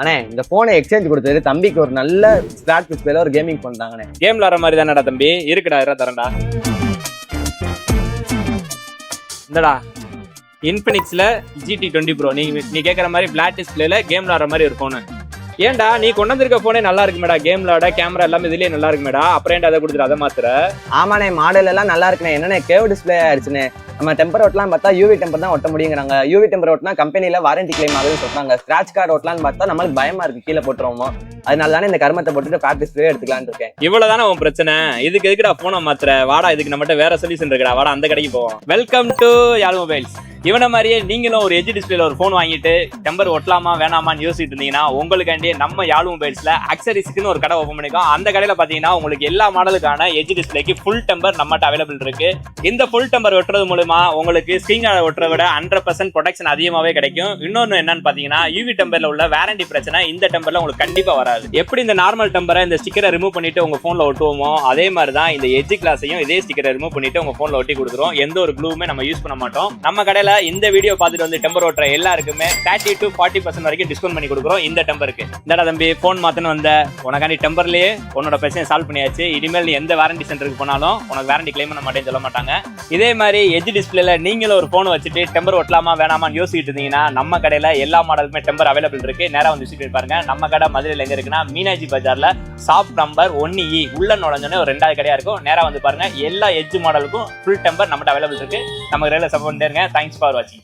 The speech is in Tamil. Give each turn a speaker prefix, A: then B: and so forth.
A: அண்ணே இந்த போனை எக்ஸ்சேஞ்ச் கொடுத்தது தம்பிக்கு ஒரு நல்ல ஸ்லாட் டிஸ்பிளேல ஒரு கேமிங் ஃபோன் தாங்கண்ணே.
B: கேம் விளாடுற மாதிரி தானடா தம்பி? இருக்குடா இரா தரேன்டா. இந்தடா இன்ஃபினிக்ஸ்ல ஜிடி டுவெண்ட்டி ப்ரோ நீ நீ கேட்குற மாதிரி பிளாக் டிஸ்பிளேல கேம் விளாடுற மாதிரி ஒரு ஃபோனு ஏன்டா நீ கொண்டு வந்திருக்க போனே நல்லா இருக்குமேடா கேம் விளாட கேமரா எல்லாமே இதுலயே நல்லா இருக்குமேடா அப்புறம் ஏன்டா அதை கொடுத்துட்டு அதை மாத்துற?
A: ஆமாண்ணே மாடல் எல்லாம் நல்லா இருக்குண்ணே. என்னண்ணே கேவ் டிஸ்பிளே ஆயிடுச்சுண்ணே. நம்ம டெம்பர் ஓட்டலாம் பார்த்தா யூவி டெம்பர் தான் ஒட்ட முடியுங்கிறாங்க. யூவி டெம்பர் ஓட்டினா கம்பெனில வாரண்டி கிளைம் ஆகுதுன்னு சொல்றாங்க. ஸ்க்ராச் கார்டு ஓட்டலாம்னு பார்த்தா நம்மளுக்கு பயமா இருக்கு. கீழே போட்டுருவோமோ. அதனால தானே இந்த கர்மத்தை போட்டுட்டு ப்ராக்டிஸ்லேயே டிஸ்பிளே எடுத்துக்கலாம்னு இருக்கேன்.
B: இவ்வளவுதானே உன் பிரச்சனை? இதுக்கு எதுக்குடா போனை மாத்திர வாடா இதுக்கு நம்மகிட்ட வேற சொல்யூஷன் இருக்குடா. வாடா அந்த கடைக்கு போவோம். வெல்கம் டு யாழ் மொபைல்ஸ் இவனை மாதிரியே நீங்களும் ஒரு எஜ் டிஸ்பிளேல ஒரு ஃபோன் வாங்கிட்டு டெம்பர் ஒட்டலாமா வேணாமான்னு யோசிச்சுட்டு இருந்தீங்கன்னா உங்களுக்காண்டி நம்ம யாழ் மொபைல்ஸ்ல அக்சரிஸ்க்குன்னு ஒரு கடை ஓப்பன் பண்ணிக்கோம் அந்த கடையில் பார்த்தீங்கன்னா உங்களுக்கு எல்லா மாடலுக்கான எஜ் டிஸ்பிளேக்கு ஃபுல் டெம்பர் நம்மகிட்ட அவைலபிள் இருக்கு. இந்த ஃபுல் டெம்பர் ஒட்டுறது மூலமா உங்களுக்கு ஸ்கிரீன் ஒட்டுறத விட ஹண்ட்ரட் பர்சன்ட் ப்ரொடக்ஷன் அதிகமாகவே கிடைக்கும். இன்னொன்று என்னன்னு பார்த்தீங்கன்னா யூவி டெம்பரில் உள்ள வேரண்டி பிரச்சனை இந்த டெம்பரில் உங்களுக்கு கண்டிப்பாக வராது. எப்படி இந்த நார்மல் டெம்பரை இந்த ஸ்டிக்கரை ரிமூவ் பண்ணிட்டு உங்கள் ஃபோனில் ஒட்டுவோமோ அதே மாதிரி தான் இந்த எஜ் கிளாஸையும் இதே ஸ்டிக்கரை ரிமூவ் பண்ணிட்டு உங்கள் ஃபோனில் ஒட்டி கொடுத்துரும். எந்த ஒரு க்ளூவுமே நம்ம யூஸ் பண்ண மாட்டோம். நம்ம கடையில் இந்த வீடியோ பார்த்துட்டு வந்து டெம்பர் ஓட்டுற எல்லாருக்குமே தேர்ட்டி டு ஃபார்ட்டி பர்சன்ட் வரைக்கும் டிஸ்கவுண்ட் பண்ணி கொடுக்குறோம் இந்த டெம்பருக்கு இந்தடா தம்பி ஃபோன் மாத்தணும் வந்த. உனக்காண்டி டெம்பர்லயே உன்னோட பிரச்சனையை சால்வ் பண்ணியாச்சு. இனிமேல் நீ எந்த வாரண்டி சென்டருக்கு போனாலும் உனக்கு வாரண்டி கிளைம் பண்ண மாட்டேன்னு சொல்ல மாட்டாங்க. இதே மாதிரி எஜ் டிஸ்பிளேல நீங்களும் ஒரு ஃபோன் வச்சுட்டு டெம்பர் ஒட்டலாமா வேணாமான்னு யோசிச்சுட்டு இருந்தீங்கன்னா நம்ம கடையில எல்லா மாடலுமே டெம்பர் அவைலபிள் இருக்கு. நேராக வந்து விசிட் பாருங்க. நம்ம கடை மதுரையில் எங்க இருக்குன்னா மீனாட்சி பஜார்ல ஷாப் நம்பர் ஒன்னு இ உள்ள நுழைஞ்சோன்னே ஒரு ரெண்டாவது கடையா இருக்கும். நேராக வந்து பாருங்க. எல்லா எஜ் மாடலுக்கும் ஃபுல் டெம்பர் நம்மகிட்ட அவைலபிள் இருக்கு. நம்ம கடையில் சப்போர்ட் இருங்க. Thanks disparo allí.